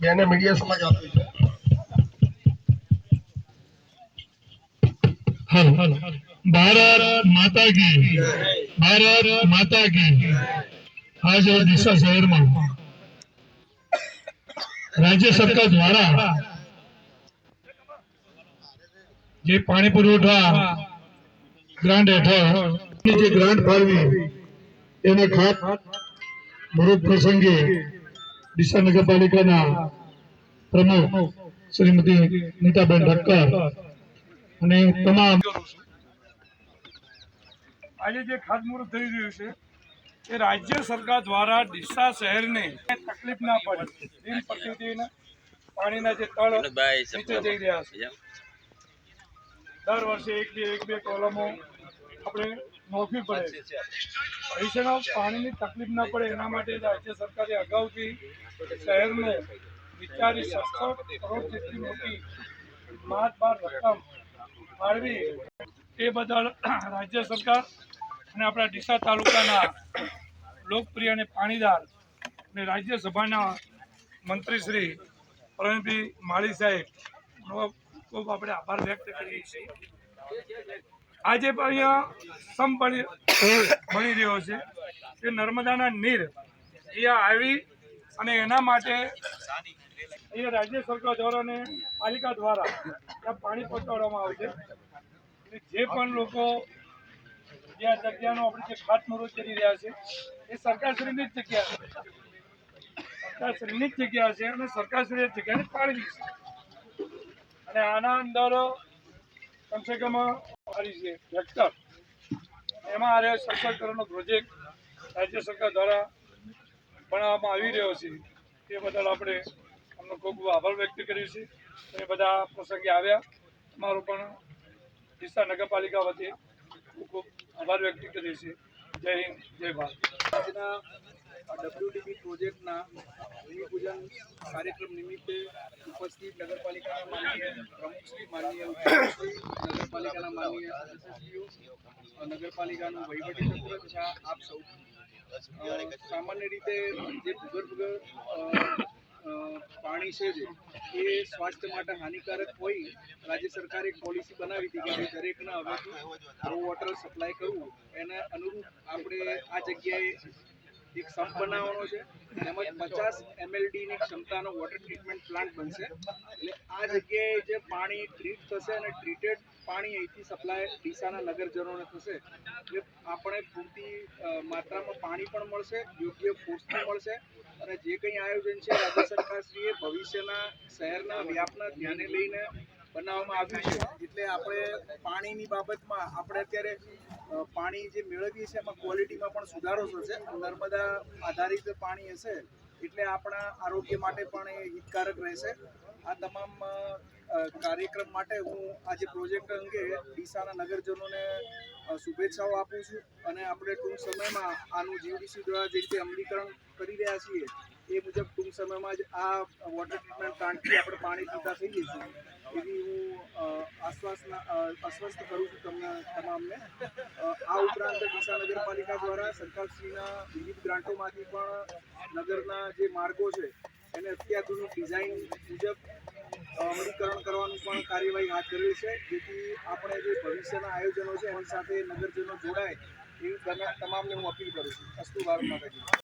બેને મીડિયા સમક્ષ આપ્યું છે. હલો ભારત માતા કી ભારત માતા કી આજ ડીસા શહેરમાં. રાજ્ય સરકાર દ્વારા જે પાણી પુરવઠા ગ્રાન્ટ હેઠળ જે ગ્રાન્ટ ફાળવી એને ખાત મૃત પ્રસંગે ડીસા નગરપાલિકાના પ્રમુખ શ્રીમતી નીતાબેન ઠક્કર અને તમામ આજે જે ખાતમુહૂર્ત થઈ રહ્યું છે એ રાજ્ય સરકાર દ્વારા ડીસા શહેરને તકલીફ ના પડે દિન પ્રતિદિન પાણીના જે તળ નીચે જઈ રહ્યા છે. દર વર્ષે એક બે એક બે કોલમો આપણે નોખવી પડે. ભવિષ્યમાં પાણીની તકલીફ ના પડે એના માટે રાજ્ય સરકારે અગાઉથી શહેરને વિચારી સસ્તો કરોડ જેટલી મોટી માતબાર રકમ ફાળવી. એ બદલ રાજ્ય સરકાર અને આપણા ડીસા તાલુકાના લોકપ્રિય અને પાણીદાર અને રાજ્યસભાના મંત્રી શ્રી પ્રવીણભાઈ માળી સાહેબ ખૂબ આપણે આભાર વ્યક્ત કરીએ છીએ. આજે પણ અહીંયા સમ બની બની રહ્યો છે કે નર્મદાના નીર અહીંયા આવી અને એના માટે અહીંયા રાજ્ય સરકાર દ્વારા અને પાલિકા દ્વારા ત્યાં પાણી પહોંચાડવામાં આવશે જે પણ લોકો જે આ જગ્યાનો આપણે જે ખાતમુહૂર્ત કરી રહ્યા છે, એ સરકારશ્રીની જ જગ્યા છે. સરકારશ્રીની જ જગ્યા છે અને સરકારશ્રી જગ્યાને ફાળવી છે. અને આના અંદર કમસે કમ મારી છે હેક્ટર એમાં આ સશક્તિકરણનો પ્રોજેક્ટ રાજ્ય સરકાર દ્વારા બનાવવામાં આવી રહ્યો છે. તે બદલ આપણે અમને ખૂબ ખૂબ આભાર વ્યક્ત કર્યો છે અને બધા પ્રસંગે આવ્યા. મારું પણ ડીસા નગરપાલિકા વતી ખૂબ ખૂબ આભાર વ્યક્ત કરીએ છીએ. જય હિન્દ, જય ભારત. આજના પ્રોજેક્ટના ભૂમિપૂજન કાર્યક્રમ નિમિત્તે ઉપસ્થિત નગરપાલિકાના માનનીય માનનીય ઉપપ્રમુખશ્રી માનનીય નગરપાલિકાનું વહીવટીતંત્ર તથા આપ સૌ સામાન્ય રીતે જે ભૂગર્ભ પાણી છે જે, એ સ્વાસ્થ્ય માટે હાનિકારક હોય, રાજ્ય સરકારે પોલિસી બનાવી હતી કે દરેકના હવેથી વોટર સપ્લાય કરવું. એને અનુરૂપ આપણે આ જગ્યાએ એક સંપ બનાવવાનો છે. તેમજ પચાસ એમએલડીની ક્ષમતાનો વોટર ટ્રીટમેન્ટ પ્લાન્ટ બનશે. એટલે આ જગ્યાએ જે પાણી ટ્રીટ થશે અને ટ્રીટેડ પાણી અહીંથી સપ્લાય ડીસાના નગરજનોને થશે એટલે આપણે પૂરતી માત્રામાં પાણી પણ મળશે, યોગ્ય ફોર્સથી મળશે. અને જે કંઈ આયોજન છે, રાજ્ય સરકારશ્રીએ ભવિષ્યના શહેરના વ્યાપના ધ્યાને લઈને બનાવવામાં આવ્યું છે. એટલે આપણે પાણીની બાબતમાં આપણે અત્યારે પાણી જે મેળવીએ છીએ એમાં ક્વોલિટીમાં પણ સુધારો થશે. નર્મદા આધારિત પાણી હશે, એટલે આપણા આરોગ્ય માટે પણ એ હિતકારક રહેશે. આ તમામ કાર્યક્રમ માટે હું આજે પ્રોજેક્ટ અંગે ડીસાના નગરજનોને શુભેચ્છાઓ આપું છું અને આપણે ટૂંક સમયમાં આનું જીવડીસી દ્વારા જે રીતે અમલીકરણ કરી રહ્યા છીએ, એ મુજબ ટૂંક સમયમાં જ આ વોટર ટ્રીટમેન્ટ પ્લાન્ટથી આપણે પાણી પીતા થઈ જઈશું. એવી હું આશ્વાસના આશ્વસ્ત કરું છું તમને તમામને. આ ઉપરાંત ડીસા નગરપાલિકા દ્વારા સરકારશ્રીના વિવિધ ગ્રાન્ટોમાંથી પણ નગરના જે માર્ગો છે, એને અત્યાધુનિક ડિઝાઇન મુજબ અમલીકરણ કરવાનું પણ કાર્યવાહી હાથ ધરેલ છે. જેથી આપણે જે ભવિષ્યના આયોજનો છે, એની સાથે નગરજનો જોડાય, એવી તમે તમામને હું અપીલ કરું છું. અસ્તુ ભારત માતાજી.